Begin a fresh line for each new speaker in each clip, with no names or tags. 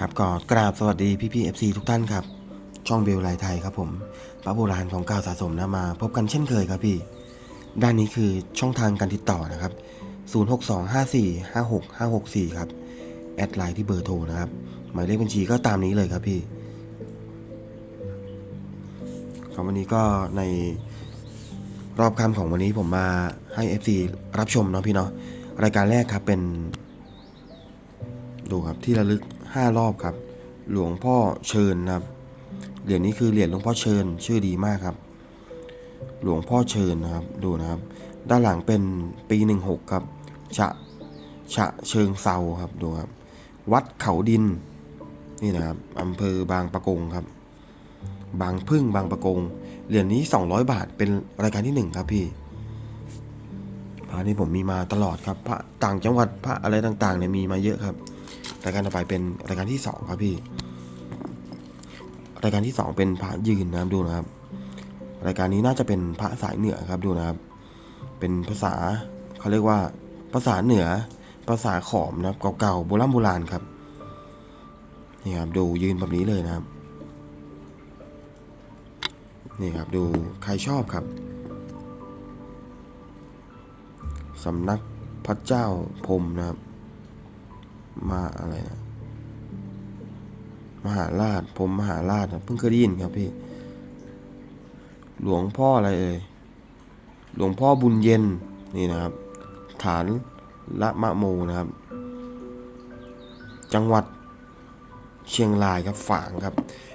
ครับก็กราบสวัสดีพี่พี่เอฟซีทุกท่านครับ ช่องเบลไลไทยครับผมพระโบราณของเก่าสะสมนะมา พบกันเช่นเคยครับพี่ ด้านนี้คือช่องทางการติดต่อนะครับ 0625456564 ครับ แอดไลน์ที่เบอร์โทรนะครับ หมายเลขบัญชีก็ตามนี้เลยครับพี่ครับวันนี้ก็ในรอบค่ำของวันนี้ผมมาให้ FC รับชมเนาะพี่เนาะรายการแรกครับเป็น ดูครับที่ระลึก 5 รอบครับ หลวงพ่อเชิญนะครับ เหรียญนี้คือเหรียญหลวงพ่อเชิญชื่อดีมากครับ หลวงพ่อเชิญนะครับดูนะครับ ด้านหลังเป็นปี 16 ครับ ฉะฉะเชิงเซาครับดูครับ วัดเขาดินนี่นะครับอำเภอบางปะกงครับ บางพึ่งบางปะกง เหรียญนี้ 200 บาทเป็นรายการที่หนึ่งครับพี่พระนี่ผมมีมาตลอดครับพระต่างจังหวัดพระอะไรต่างๆเนี่ยมีมาเยอะครับ รายการต่อไปเป็นรายการที่สองครับพี่ รายการที่สองเป็นพระยืนนะครับดูนะครับ รายการนี้น่าจะเป็นพระสายเหนือครับดูนะครับ เป็นภาษาเขาเรียกว่า ภาษาเหนือ ภาษาขอมนะครับเก่าๆโบราณโบราณครับนี่ครับดูยืนแบบนี้เลยนะครับนี่ครับดูใครชอบครับสำนักพระเจ้าพรมนะครับ มาอะไรนะมหาราชผมมหาราชนะเพิ่งเคยได้ยินครับพี่ หลวงพ่ออะไรเอ่ยหลวงพ่อบุญเย็นนี่นะครับ ฐานละมะโมนะครับ จังหวัดเชียงรายครับฝางครับ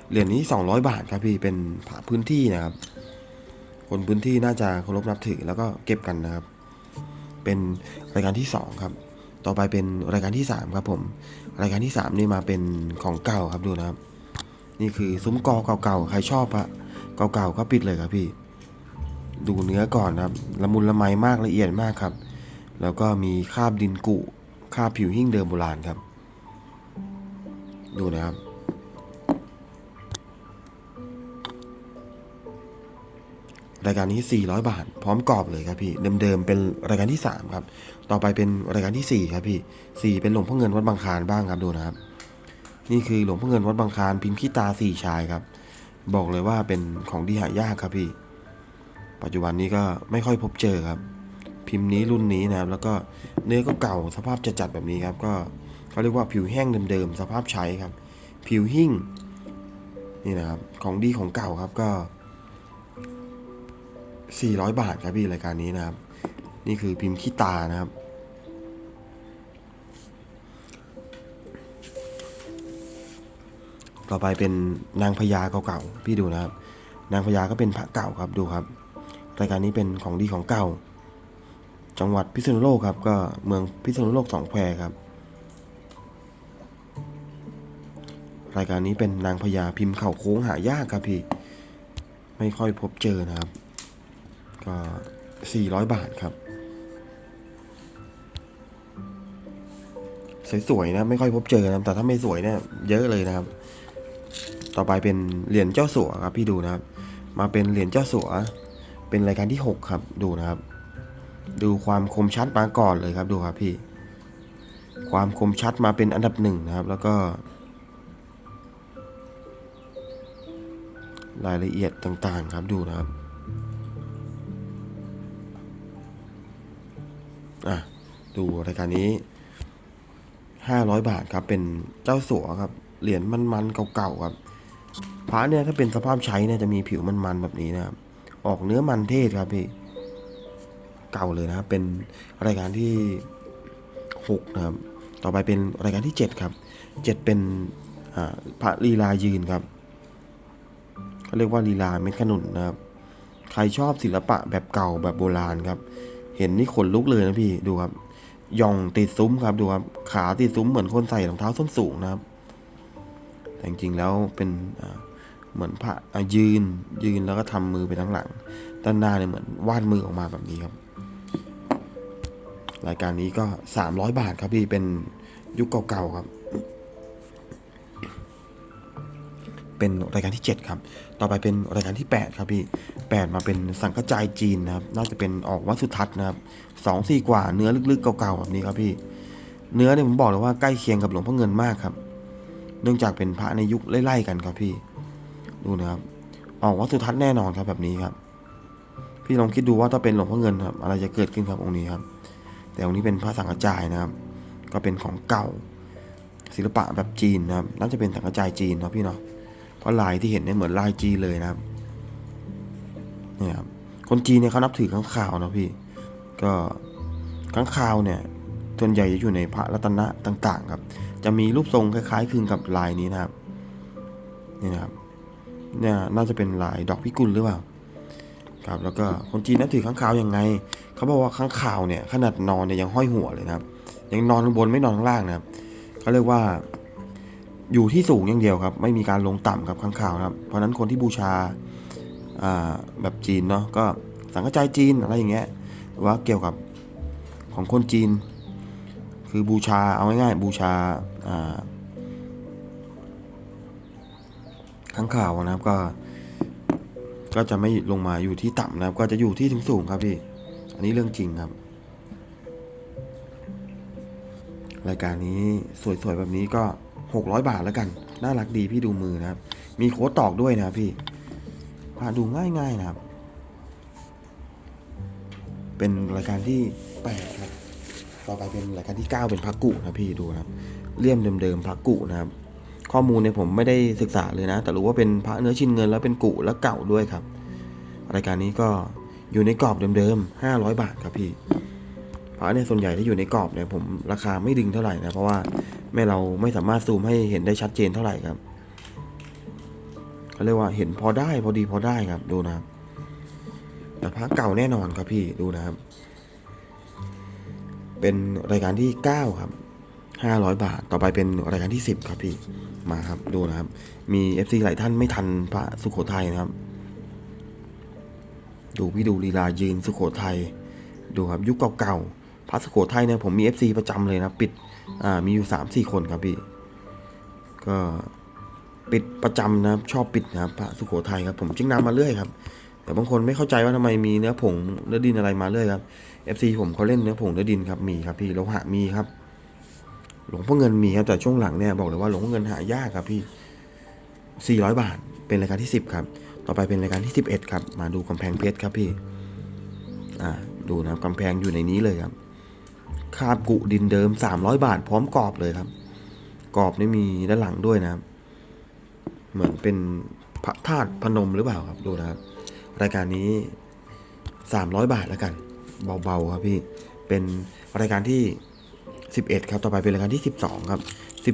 เหรียญนี้ 200 บาทครับพี่เป็นผาพื้นที่นะครับ คนพื้นที่น่าจะเคารพนับถือแล้วก็เก็บกันนะครับ เป็นรายการที่ 2 ครับ ต่อไปเป็นรายการที่ 3 ครับผม รายการที่ 3 นี่มาเป็นของเก่าครับดูนะครับ นี่คือซุ้มกอเก่าๆใครชอบอะเก่าๆก็ปิดเลยครับพี่ ดูเนื้อก่อนนะครับละมุนละไมมากละเอียดมากครับ แล้วก็มีคราบดินกุคราบผิวหิ้งเดิมโบราณครับ ดูนะครับ รายการนี้ 400 บาท พร้อมกรอบเลยครับพี่เดิมๆเป็นรายการที่ 3 ครับ ต่อไปเป็นรายการที่ 4 ครับพี่ 4 เป็นหลวงพ่อเงินวัดบางคานบ้างครับดูนะครับ นี่คือหลวงพ่อเงินวัดบางคานพิมพ์ขี้ตาสี่ชายครับ บอกเลยว่าเป็นของที่หายากครับพี่ ปัจจุบันนี้ก็ไม่ค่อยพบเจอครับ พิมพ์นี้รุ่นนี้นะครับ แล้วก็เนื้อก็เก่าสภาพจัดๆแบบนี้ครับ ก็เขาเรียกว่าผิวแห้งเดิมๆสภาพใช้ครับ ผิวหิ่งนี่นะครับของดีของเก่าครับก็ 400 บาทครับพี่รายการนี้นะครับ นี่คือพิมพ์ขี้ตานะครับ ต่อไปเป็นนางพญาเก่าๆพี่ดูนะครับ นางพญาก็เป็นพระเก่าครับดูครับ รายการนี้เป็นของดีของเก่า จังหวัดพิษณุโลกครับ ก็เมืองพิษณุโลกสองแควครับรายการนี้เป็นนางพญาพิมพ์เข่าโค้งหายากครับพี่ ไม่ค่อยพบเจอนะครับ ก็ 400 บาทครับ สวยๆนะ ไม่ค่อยพบเจอนะแต่ถ้าไม่สวยเนี่ยเยอะเลยนะครับ ต่อไปเป็นเหรียญเจ้าสัวครับ พี่ดูนะครับ มาเป็นเหรียญเจ้าสัว เป็นรายการที่ 6 ครับ ดูนะครับ ดูความคมชัดมาก่อนเลยครับ ดูครับพี่ ความคมชัดมาเป็นอันดับหนึ่งนะครับ แล้วก็รายละเอียดต่างๆครับดูนะครับ ดูรายการนี้500บาทครับ เป็นเจ้าสัวครับ เหรียญมันๆเก่าๆครับพระเนี่ยถ้าเป็นสภาพใช้เนี่ยจะมีผิวมันๆแบบนี้นะครับ ออกเนื้อมันเทศครับพี่ เก่าเลยนะครับ เป็นรายการที่6นะครับ ต่อไปเป็นรายการที่7ครับ7เป็นพระลีลายืนครับเขาเรียกว่าลีลาเม็ดขนุนนะครับ ใครชอบศิลปะแบบเก่าแบบโบราณครับ เห็นนี่ขนลุกเลยนะพี่ดูครับ ย่องติดซุ้มครับดูครับ ขาติดซุ้มเหมือนคนใส่รองเท้าส้นสูงนะครับ แต่จริงๆแล้วเป็นเหมือนพระยืนยืนแล้วก็ทำมือไปทั้งหลัง ด้านหน้าเนี่ยเหมือนวาดมือออกมาแบบนี้ครับ รายการนี้ก็ 300 บาทครับพี่เป็นยุคเก่าๆครับ เป็นรายการที่ 7 ครับ ต่อไปเป็นรายการที่ 8 ครับพี่8มาเป็นสังกระจายจีนนะครับ น่าจะเป็นออกวัดสุทัศน์นะครับสองสี่กว่าเนื้อลึกๆเก่าๆแบบนี้ครับพี่ เนื้อเนี่ยผมบอกเลยว่าใกล้เคียงกับหลวงพ่อเงินมากครับ เนื่องจากเป็นพระในยุคไล่ๆกันครับพี่ ดูนะครับ ออกวัดสุทัศน์แน่นอนครับแบบนี้ครับ พี่ลองคิดดูว่าถ้าเป็นหลวงพ่อเงินครับอะไรจะเกิดขึ้นครับองค์นี้ครับ แต่องค์นี้เป็นพระสังฆจายนะครับ ก็เป็นของเก่าศิลปะแบบจีนนะครับ น่าจะเป็นสังฆจายจีนนะพี่เนาะ เพราะลายที่เห็นเนี่ยเหมือนลายจีเลยนะครับเนี่ยครับคนจีนเนี่ยเขานับถือข้างข่าวนะพี่ ก็ข้างข่าวเนี่ยส่วนใหญ่จะอยู่ในพระรัตนะต่าง ๆ ครับ จะมีรูปทรงคล้าย ๆคลึงกับลายนี้นะครับนี่นะครับเนี่ยน่าจะเป็นลายดอกพิกุลหรือเปล่าครับแล้วก็คนจีนนับถือข้างคาวยังไงเขาบอกว่าข้างคาวเนี่ยขนาดนอนเนี่ยยังห้อยหัวเลยนะครับ ยังนอนข้างบนไม่นอนข้างล่างนะครับเขาเรียกว่า อยู่ที่สูงอย่างเดียวครับ ไม่มีการลงต่ำครับข้างคาวครับ เพราะนั้นคนที่บูชาแบบจีนเนาะก็สังฆจายจีนอะไรอย่างเงี้ยว่าเกี่ยวกับของคนจีน คือบูชาเอาง่ายๆบูชาข้างข่าวนะครับก็ ก็จะไม่ลงมาอยู่ที่ต่ำนะครับ ก็จะอยู่ที่ถึงสูงครับพี่ อันนี้เรื่องจริงครับ รายการนี้สวยๆแบบนี้ก็ หกร้อยบาทแล้วกัน น่ารักดีพี่ดูมือนะครับ มีโค้ดตอกด้วยนะพี่พาดูง่ายๆนะครับ เป็นรายการที่แปดครับต่อไปเป็นรายการที่เก้าเป็นพักกุนะพี่ดูนะครับเลี่ยมเดิมๆพักกุนะครับ ข้อมูลเนี่ยผมไม่ได้ศึกษาเลยนะ แต่รู้ว่าเป็นพระเนื้อชิ้นเงินแล้วเป็นกุและเก่าด้วยครับ รายการนี้ก็อยู่ในกรอบเดิมๆ500 บาทครับพี่พระเนี่ยส่วนใหญ่ที่อยู่ในกรอบเนี่ยผมราคาไม่ดึงเท่าไหร่นะเพราะว่า แม่เราไม่สามารถซูมให้เห็นได้ชัดเจนเท่าไหร่ครับเขาเรียกว่าเห็นพอได้พอดีพอได้ครับดูนะครับแต่พระเก่าแน่นอนครับพี่ดูนะครับ เป็นรายการที่ 9 ครับ 500 บาท ต่อไปเป็นรายการที่ 10 ครับพี่มาครับดูนะครับ มี FC หลายท่านไม่ทันพระสุโขทัยนะครับ ดูพี่ดูลีลายืนสุโขทัยดูครับยุคเก่าๆ พระสุโขทัยเนี่ยผมมี FC ประจำเลยนะ ปิดอ่ามีอยู่3-4คนครับพี่ ก็ปิดประจำนะชอบปิดนะครับพระสุโขทัยครับผมจึงนำมาเรื่อยครับ แต่บางคนไม่เข้าใจว่าทำไมมีเนื้อผงเนื้อดินอะไรมาเรื่อยครับ FC ผมเขาเล่นเนื้อผงเนื้อดินครับมีครับพี่โลหะมีครับ หลวงพ่อเงินมีครับแต่ช่วงหลังเนี่ยบอกเลยว่าหลวงพ่อเงินหายากครับพี่ 400 บาท เป็นรายการที่ 10 ครับ ต่อไปเป็นรายการที่ 11 ครับ มาดูกำแพงเพชรครับพี่ อ่า ดูนะครับกำแพงอยู่ในนี้เลยครับ คาบกุดินเดิม 300 บาท พร้อมกรอบเลยครับ กรอบนี่มีด้านหลังด้วยนะครับ เหมือนเป็นพระธาตุพนมหรือเปล่าครับดูนะครับ รายการนี้ 300 บาทแล้วกัน เบาๆครับพี่เป็นรายการที่ 11 ครับต่อไปเป็นรายการที่ 12 ครับ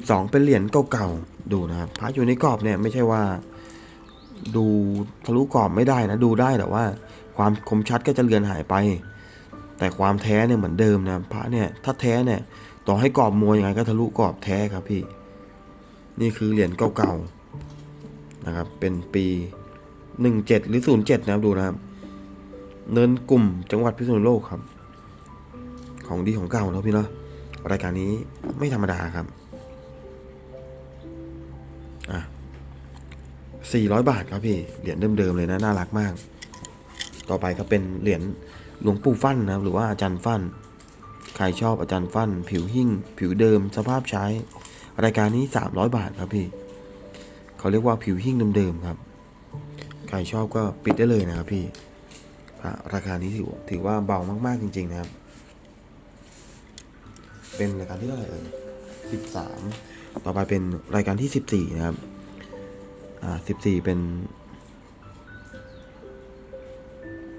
12 เป็นเหรียญเก่าๆดูนะครับพระอยู่ในกรอบเนี่ยไม่ใช่ว่าดูทะลุกรอบไม่ได้นะดูได้แต่ว่า ความคมชัดก็จะเลือนหายไป แต่ความแท้เนี่ยเหมือนเดิมนะพระเนี่ยถ้าแท้เนี่ยต่อให้กรอบมวยังไงก็ทะลุกรอบแท้ครับพี่ นี่คือเหรียญเก่าๆนะครับเป็นปี 17 หรือ 07 นะครับดูนะครับ เนินกลุ่มจังหวัดพิษณุโลกครับ ของดีของเก่าเนาะพี่เนาะรายการนี้ไม่ธรรมดาครับอะสี่ร้อยบาทครับพี่เหรียญเดิมๆเลยนะน่ารักมาก ต่อไปก็เป็นเหรียญ หลวงปู่ฟั่นนะครับหรือว่าอาจารย์ฟั่น ใครชอบอาจารย์ฟั่น ผิวหิ่ง ผิวเดิม สภาพใช้ รายการนี้สามร้อยบาทครับพี่ เขาเรียกว่าผิวหิ่งเดิมๆครับ ใครชอบก็ปิดได้เลยนะครับพี่รราคานี้ถือถือว่าเบามากๆจริง ๆ นะครับ เป็นรายการที่เท่าไหร่เอ่ยสิบสามต่อไปเป็นรายการที่สิบสี่นะครับ อ่าสิบสี่เป็น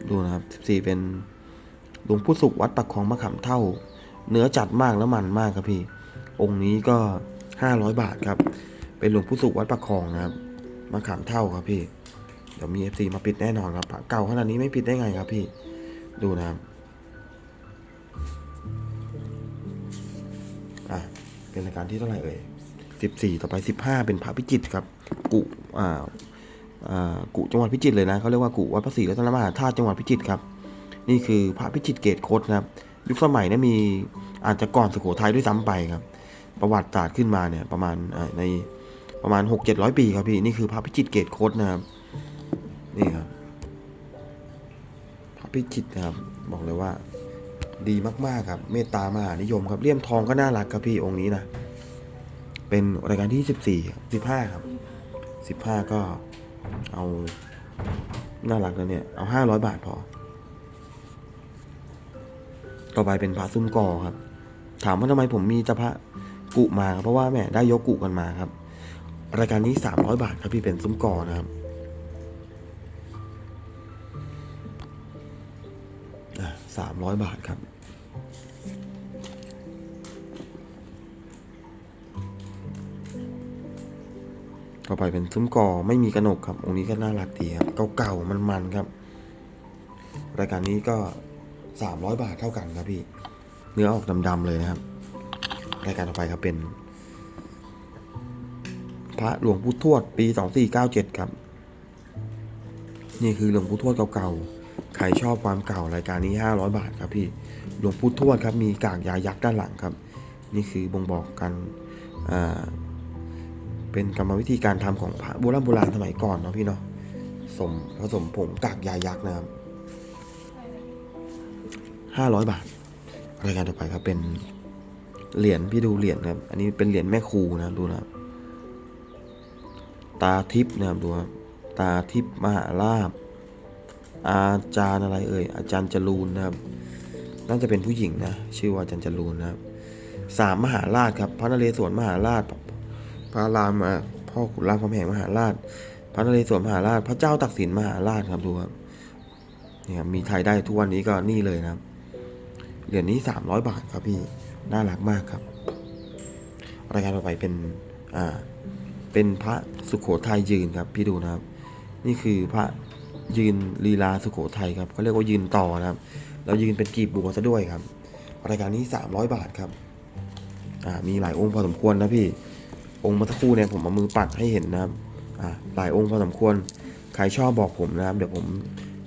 ดูนะครับสิบสี่เป็นหลวงพุสุขวัดปักคองมะขามเท่า เนื้อจัดมากแล้วมันมากครับพี่ องค์นี้ก็ห้าร้อยบาทครับ เป็นหลวงพุสุขวัดปักคองนะครับมะขามเท่าครับพี่ เดี๋ยวมีเอฟซีมาปิดแน่นอนครับพระเก่าขนาดนี้ไม่ปิดได้ไงครับพี่ ดูนะครับอะเป็นรายการที่เท่าไหร่เอ่ยสิบสี่ต่อไปสิบห้าเป็นพระพิจิตรครับ กุอ่าอ่า กุจังหวัดพิจิตรเลยนะเขาเรียกว่ากุวัดพระศรีรัตนมหาธาตุจังหวัดพิจิตรครับ นี่คือพระพิจิตรเกตโคตนะครับ ยุคสมัยนี่มีอาจจะก่อนสุโขทัยด้วยซ้ำไปครับ ประวัติศาสตร์ขึ้นมาเนี่ยประมาณในประมาณหกเจ็ดร้อยปีครับพี่นี่คือพระพิจิตรเกตโคตนะครับนี่ครับพระพิจิตรนะครับบอกเลยว่าดีมากๆครับ เมตตามหานิยมครับเลี่ยมทองก็น่ารักครับพี่องค์นี้นะเป็นรายการที่สิบสี่สิบห้าครับสิบห้าก็ เอาน่ารักแล้วเนี่ย เอาห้าร้อยบาทพอ ต่อไปเป็นพระซุ้มกอครับ ถามว่าทำไมผมมีจะพระกุมาครับเพราะว่าแม่ได้ยกกุกันมาครับ รายการนี้สามร้อยบาทครับพี่เป็นซุ้มกอนะครับสามร้อยบาทครับ ต่อไปเป็นซุ้มก่อไม่มีกระหนกครับองค์นี้ก็น่ารักดีครับเก่าๆมันๆครับ รายการนี้ก็สามร้อยบาทเท่ากันครับพี่ เนื้อออกดำๆเลยนะครับ รายการต่อไปครับเป็น พระหลวงพุทธทวดปีสองสี่เก้าเจ็ดครับ นี่คือหลวงพุทธทวดเก่าๆใครชอบความเก่ารายการนี้ห้าร้อยบาทครับพี่หลวงพุทธทวดครับมีกากยายักษ์ด้านหลังครับ นี่คือบ่งบอกกันอ่า เป็นกรรมวิธีการทำของพระโบราณโบราณสมัยก่อนเนาะพี่เนาะสมผสมผงกากยายักษ์นะครับห้าร้อยบาท รายการต่อไปครับเป็นเหรียญพี่ดูเหรียญครับ อันนี้เป็นเหรียญแม่ครูนะดูนะครับตาทิพย์นะครับดูครับตาทิพย์มหาลาภอาจารย์อะไรเอ่ยอาจารย์จรูนนะครับ น่าจะเป็นผู้หญิงนะ ชื่อว่าอาจารย์จรูนนะครับสามมหาราชครับ พระนเรศวรมหาราช พระรามอะพ่อขุนรามคำแหงมหาราช พระนเรศวรมหาราช พระเจ้าตักสินมหาราชครับดูครับนี่ครับมีไทยได้ทุกวันนี้ก็นี่เลยนะครับเหรียญนี้สามร้อยบาทครับพี่น่ารักมากครับรายการต่อไปเป็นอ่าเป็นพระสุโขทัยยืนครับ พี่ดูนะครับ นี่คือพระยืนลีลาสุโขทัยครับเขาเรียกว่ายืนต่อนะครับแล้วยืนเป็นกีบบัวซะด้วยครับรายการนี้สามร้อยบาทครับ อ่า มีหลายองค์พอสมควรนะพี่ องค์มื่อสักครู่เนี่ยผมเอามือปัดให้เห็นนะครับอ่าหลายองค์พอสมควรใครชอบบอกผมนะครับ เดี๋ยวผม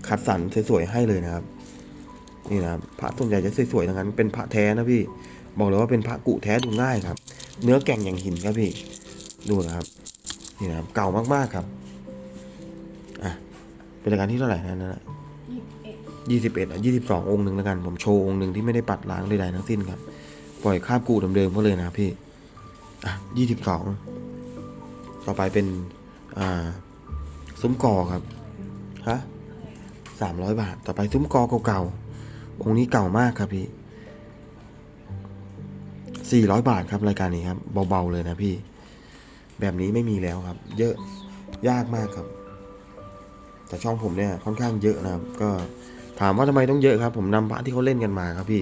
คัดสรรสวยๆให้เลยนะครับ นี่นะครับพระส่วนใหญ่จะสวยๆทั้งนั้นเป็นพระแท้นะพี่ บอกเลยว่าเป็นพระกุแท้ดูง่ายครับ เนื้อแก่งอย่างหินครับพี่ ดูนะครับ นี่นะครับ เก่ามากๆครับอะเป็นรายการที่เท่าไหร่นะนั่นนะ
ยี่สิบเอ็ด
ยี่สิบเอ็ดอะยี่สิบสององค์หนึ่งแล้วกัน ผมโชว์องค์หนึ่งที่ไม่ได้ปัดล้างใดๆทั้งสิ้นครับ ปล่อยคาบกูเดิมๆเขาเลยนะพี่ ยี่สิบสองต่อไปเป็น อ่า ซุ้มกอครับ ฮะสามร้อยบาท ต่อไปซุ้มกอเก่าๆ องค์นี้เก่ามากครับพี่สี่ร้อยบาทครับรายการนี้ครับ เบาๆเลยนะพี่ แบบนี้ไม่มีแล้วครับ เยอะยากมากครับ แต่ช่องผมเนี่ยค่อนข้างเยอะนะครับ ก็ถามว่าทำไมต้องเยอะครับ ผมนำพระที่เขาเล่นกันมาครับพี่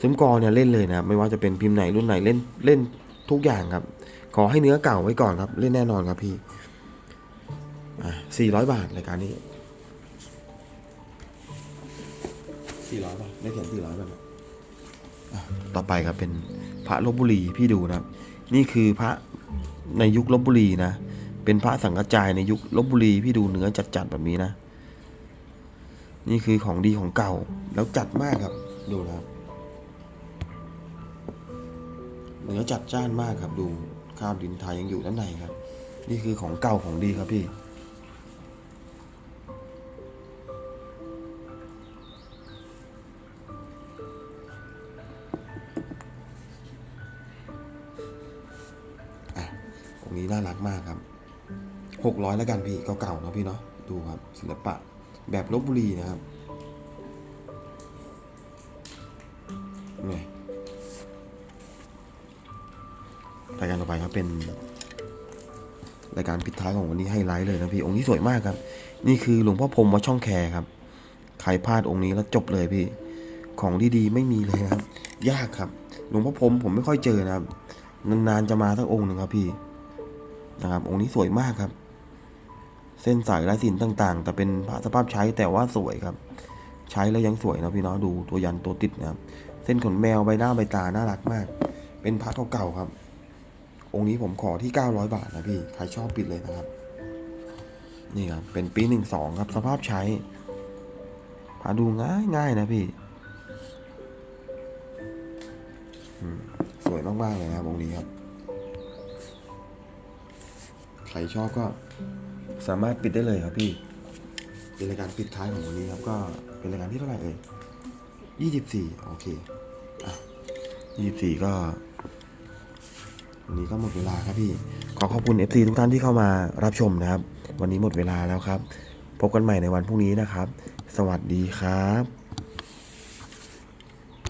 ซุ้มกอเนี่ยเล่นเลยนะ ไม่ว่าจะเป็นพิมพ์ไหนรุ่นไหนเล่นเล่น ทุกอย่างครับ ขอให้เนื้อเก่าไว้ก่อนครับ เล่นแน่นอนครับพี่อะสี่ร้อยบาทรายการนี้สี่ร้อยบาทได้เขียนสี่ร้อยบาทอะต่อไปครับเป็นพระลบบุรีพี่ดูนะครับ นี่คือพระในยุคลบบุรีนะ เป็นพระสังกัจจายในยุคลบบุรีพี่ดูเนื้อจัดๆแบบนี้นะ นี่คือของดีของเก่าแล้วจัดมากครับดูนะครับ เนื้อจัดจ้านมากครับดูข้ามดินไทยยังอยู่ด้านในครับ นี่คือของเก่าของดีครับพี่อะตรงนี้น่ารักมากครับหกร้อยแล้วกันพี่เก่าๆเนาะพี่เนาะดูครับศิลปะแบบลบบุรีนะครับ เป็นรายการปิดท้ายของวันนี้ไฮไลท์เลยนะพี่องค์นี้สวยมากครับ นี่คือหลวงพ่อพรมวัดช่องแคครับใครพลาดองค์นี้แล้วจบเลยพี่ ของดีๆไม่มีเลยครับ ยากครับ หลวงพ่อพรมผมไม่ค่อยเจอนะครับนานๆจะมาสักองค์หนึ่งครับพี่นะครับ องค์นี้สวยมากครับ เส้นสายลายสินต่างๆ แต่เป็นพระสภาพใช้แต่ว่าสวยครับ ใช้แล้วยังสวยนะพี่เนาะดูตัวยันตัวติดนะครับ เส้นขนแมวใบหน้าใบตาน่ารักมาก เป็นพระเก่าๆครับ องค์นี้ผมขอที่ 900 บาทนะพี่ ใครชอบปิดเลยนะครับ นี่ครับ เป็นปีหนึ่งสองครับ สภาพใช้ พาดูง่ายง่ายๆนะพี่ สวยมากๆเลยนะครับองค์นี้ครับ ใครชอบก็สามารถปิดได้เลยครับพี่ เป็นรายการปิดท้ายของวันนี้ครับ ก็เป็นรายการที่เท่าไหร่เอ่ยยี่สิบสี่โอเค อะยี่สิบสี่ก็ วันนี้ก็หมดเวลาครับพี่ ขอขอบคุณ FC ทุกท่านที่เข้ามารับชมนะครับ วันนี้หมดเวลาแล้วครับ พบกันใหม่ในวันพรุ่งนี้นะครับ สวัสดีครับ